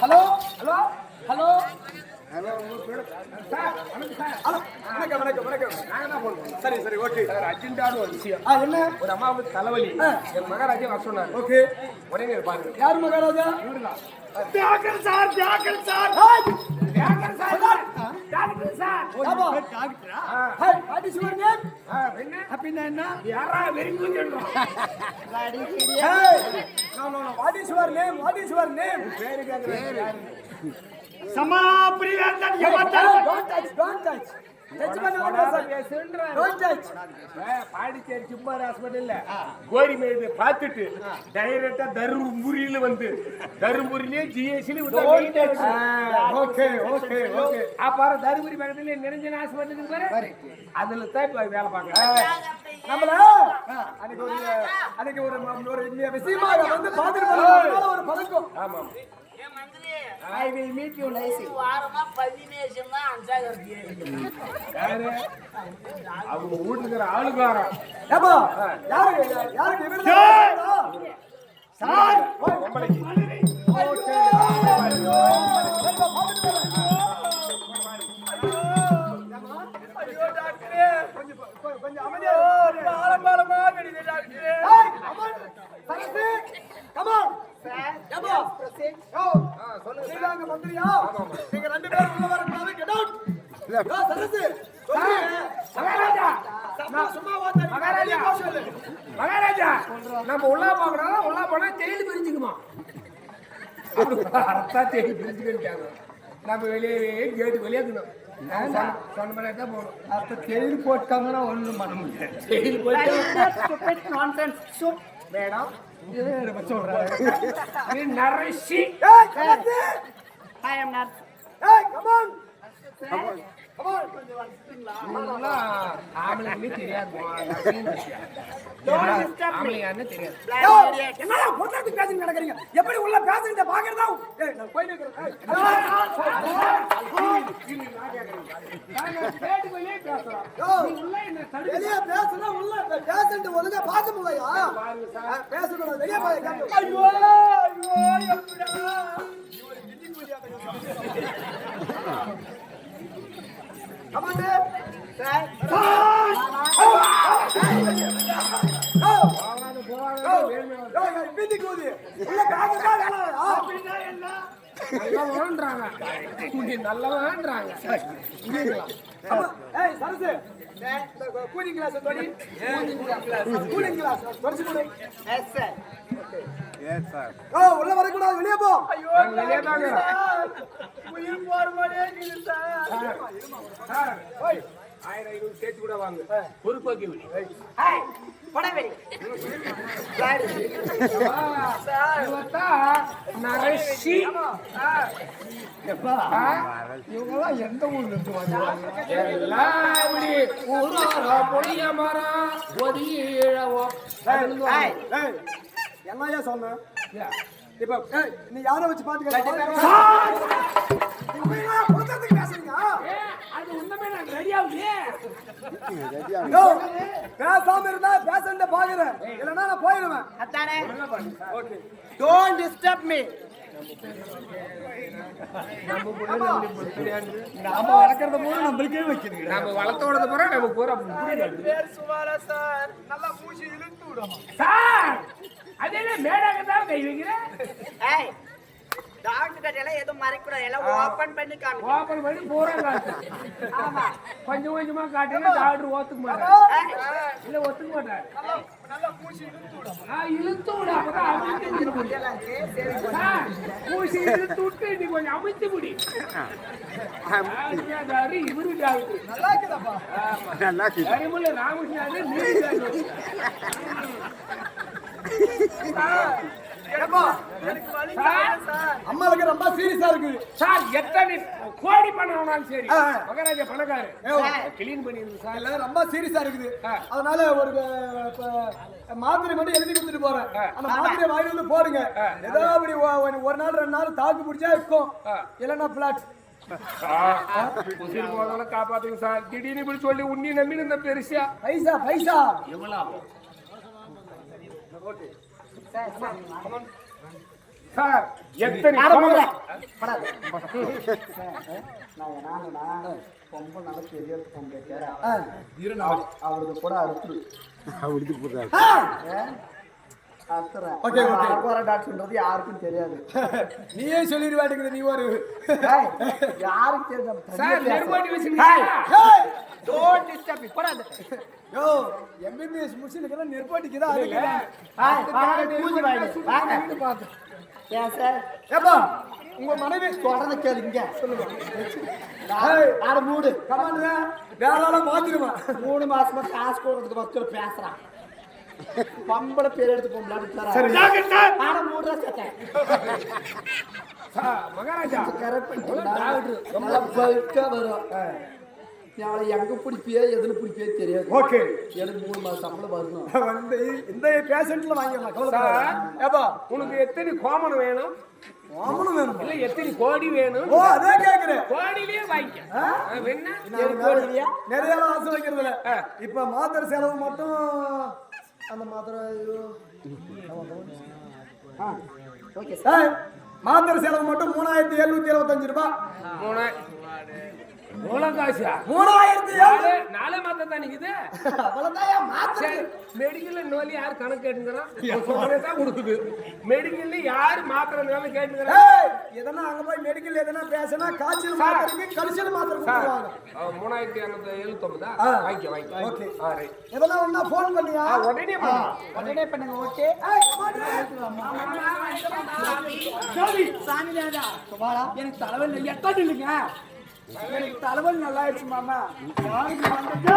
Hello hello hello. வணக்கம் வணக்கம் வணக்கம் நாங்க தான் பண்ணோம் சரி சரி ஓகே. சார் அர்ஜென்ட்டான ஒரு விஷயம். என்ன? ஒரு அம்மாவுக்கு தலைவலி. என் மகாராஜா வர சொன்னாரு. ஓகே. உடனே இங்க பாருங்க. யார் Maharaja? இவருதான். Thyagar sir Thyagar sir. Doctor sir. Doctor sir. ஆமா ஆ. Hi what is your name என்ன? அப்படின்னா என்ன? யாரா வெறிக்கும் சொல்றோம் hey no no no. What is your name what is your name. பேரு கேக்குறேன். சமாபிரியந்தன் don't touch don't touch don't touch Pondicherry சும்மார் ஹாஸ்பிட்டல்ல கோரிமேடு பார்த்துட்டு டைரக்டா தருமபுரியில வந்து தருமபுரியிலே ஜிஎஸ்டி ஓகே ஓகே ஓகே. அப்புறம் தருமபுரி பக்கத்துல நிரஞ்சன ஹாஸ்பிட்டலுக்கு பாரு? அதுல தான் இப்ப வேலை பார்க்கறேன். நம்மள? அன்னைக்கு ஒரு அன்னைக்கு ஒரு ஒரு விஷயமாக வந்து பாத்துட்டு ஒரு பதக்கம். ஆமா ஐ வில் மீட் யூ லைசி வாரமா பதினேழு தான் அஞ்சாயிரத்தி யாரு? அவங்க வீட்டுக்கிற ஆளுக்காரன் ஏப்பா யாரு? யாருக்கு இவரு? சார்! பொம்பளைக்கு கொஞ்சம் அமைதியா ஆலம்பாலமா நடிங்க டாக்டர் சரசு கமான் ஏப்பா யோ சொல்லுங்க மந்திரியா? நீங்க ரெண்டு பேரும் உள்ள வரக்கூடாது கெட் அவுட் யோ சரசு. மகாராஜா. மகாராஜா. சொல்லு. மகாராஜா. நம்ம உள்ளா போகிறோம் உள்ளா போனா தேடி பிரிஞ்சுக்குமா? அர்த்தா தேடி பிரிஞ்சுக்கிட்டாங்க நம்ம வெளியே கேட்டு வெளியேக்கணும் சொன்ன மாதிரி தான் போகணும். அப்ப தேயில் போட்டாங்கன்னா ஒண்ணும் பண்ண முடியாது. தேடி போயிட்டு மேடம் தெரியாது நடக்கிறீங்க எப்படி உள்ள பேசுறீங்க பாக்குறதா ஒழுங்கா பார்க்க முடியலையா பேசக்கூடாது வெளியே வீட்டுக்கு ஊதி உள்ள பேசுறதா வேணாம் நல்லா வாழ்றாங்க நல்லா ஏய் சரசு கூலிங் கிளாஸ் தொடி கூலிங் கிளாஸ் தொடச்சு கொடு எஸ் சார் ஓ உள்ள வரக்கூடாது வெளியே போ ஐயோ வெளியே தாங்க. உயிர் போற இருக்குது சார் சார் ஆயிரம் ஐநூறு சேர்த்து கூட வாங்க. பொறுப்பாக்கி விடு. எந்த ஊர்ல இருந்து என்னையா சொன்ன? இப்ப நீ யாரை வச்சு பாத்துக்க பேசாம இருந்தா பேசண்ட பாக்குறேன் இல்லன்னா நான் போயிடுவேன் அத்தானே டோன்ட் டிஸ்டர்ப் மீ நாம வளர்க்கறத போது நம்மளுக்கே வைக்கிறீங்க நம்ம வளர்த்தோடது போற நம்ம பூரா சார். அது என்ன மேடாக தான் கை வைக்கிறேன் டாக்டர் கிட்ட எல்லாம் எதுவும் மறைக்க கூடாது எல்லாம் ஓபன் பண்ணி காமி ஓப்பன் பண்ணி பூரா காட்டு ஆமா. கொஞ்சம் கொஞ்சமா காட்டுங்க டாக்டர் ஒத்துக்க மாட்டார். இல்ல ஒத்துக்க மாட்டார். இழுத்து விடு. அப்பதான் அமுத்தி பூசி இழுத்து விட்டு நீ கொஞ்சம் அமைத்து முடி. இவரு டாக்டர் நல்லா இருக்குதாப்பா? அம்மாவுக்கு ரொம்ப சீரியஸா இருக்குது. சார் எத்தனை கோடி பணம் சரி. மகாராஜா பணக்காரு. கிளீன் பண்ணிருக்கு சார். இல்ல ரொம்ப சீரியஸா இருக்குது. அதனால ஒரு மாத்திரை மட்டும் எழுதி கொடுத்துட்டு போறேன். அந்த மாத்திரை வாங்கி வந்து போடுங்க. ஏதோ அப்படி ஒரு- நாள் ரெண்டு நாள் தாக்கு பிடிச்சா இருக்கும். இல்லைன்னா பிளாட் காப்பாத்துங்க சார். திடீர்னு இப்படி சொல்லி உன்னி நம்பி இந்த பெருசா. பைசா பைசா. எவ்வளவு சார் எத்தனை. படாது. நான் என்னன்னா, பொம்பளை. அவருக்கு கூட. அறுத்துறேன். நான் அறுக்குற டாக்டர்ன்றது யாருக்கும் தெரியாது நீயே சொல்லிடுவாட்டுக்குது நீ ஒரு ஏய், யாருக்கும் தெரியாது. யோ எம்பிபிஎஸ் முடிச்சுன்னு நெருப்பாட்டிக்குதா அதுக்கு ஏன் சார் ஏப்பா உங்க மனைவி தொடர்ந்து கேளுங்க நான் ஆட மூடு. கமாண்டுங்க வேற ஆளா மூணு மாசமா காசு கொடுக்கறதுக்கு மக்கள் பேசுறான். பம்பளை பேர் எடுத்து போகலாம் சரி. ஆட மூடுறா சேட்டேன் மகாராஜா. கரெக்ட் பண்ணிட்டு நல்லா பல்கா வரும். அவளை எங்க பிடிப்பியோ எதுல பிடிப்பியோ தெரியாது. ஓகே. எனக்கு மூணு மாசம் சம்பளம் வரணும் வந்து இந்த பேஷண்ட்ல வாங்கிடலாம் சார் கவலைப்படாத ஏப்பா உனக்கு எத்தனை கோமணம் வேணும்? வாமனும் வேணும்? இல்ல எத்தனை கோடி வேணும்? ஓ அதே கேக்குறேன். கோடியிலேயே வாங்கிக்க. கோடிலையா? நிறைய ஆசை வைக்கிறதுல இப்ப மாத்திரை செலவு மட்டும் அந்த மாத்திரை ஐயோ. ஆ, ஓகே. சார் மாத்திரை செலவு மட்டும் மூணாயிரத்தி எழுநூத்தி எழுபத்தஞ்சு ரூபாய். மூணு மூலம் காசா மூணாயிரத்தி நாலு நாலு மாத்தம் தான் நிக்குது அவ்வளவுதான் மாத்திரை சரி மெடிக்கல்ல நோய் யார் கணக்கு கேட்டுங்கிறான் தான் கொடுக்குது மெடிக்கல்ல யார் மாத்திரை நோய் கேட்டுங்கிறான் ஏய், எதனா அங்க போய் மெடிக்கல் எதனா பேசினா காய்ச்சல் மாத்திரைக்கு கழிச்சல் மாத்திரை மூணாயிரத்தி இரநூத்தி எழுபத்தொன்பதா. வாங்கிக்க வாங்கிக்க ஓகே. எதனா ஒண்ணா போன் பண்ணியா உடனே பண்ணு. உடனே பண்ணுங்க ஓகே சாமி எனக்கு தலைவலி இல்லைங்க எனக்கு தலைவலி நல்லா ஆயிடுச்சு மாமா. யாருக்கு வந்தது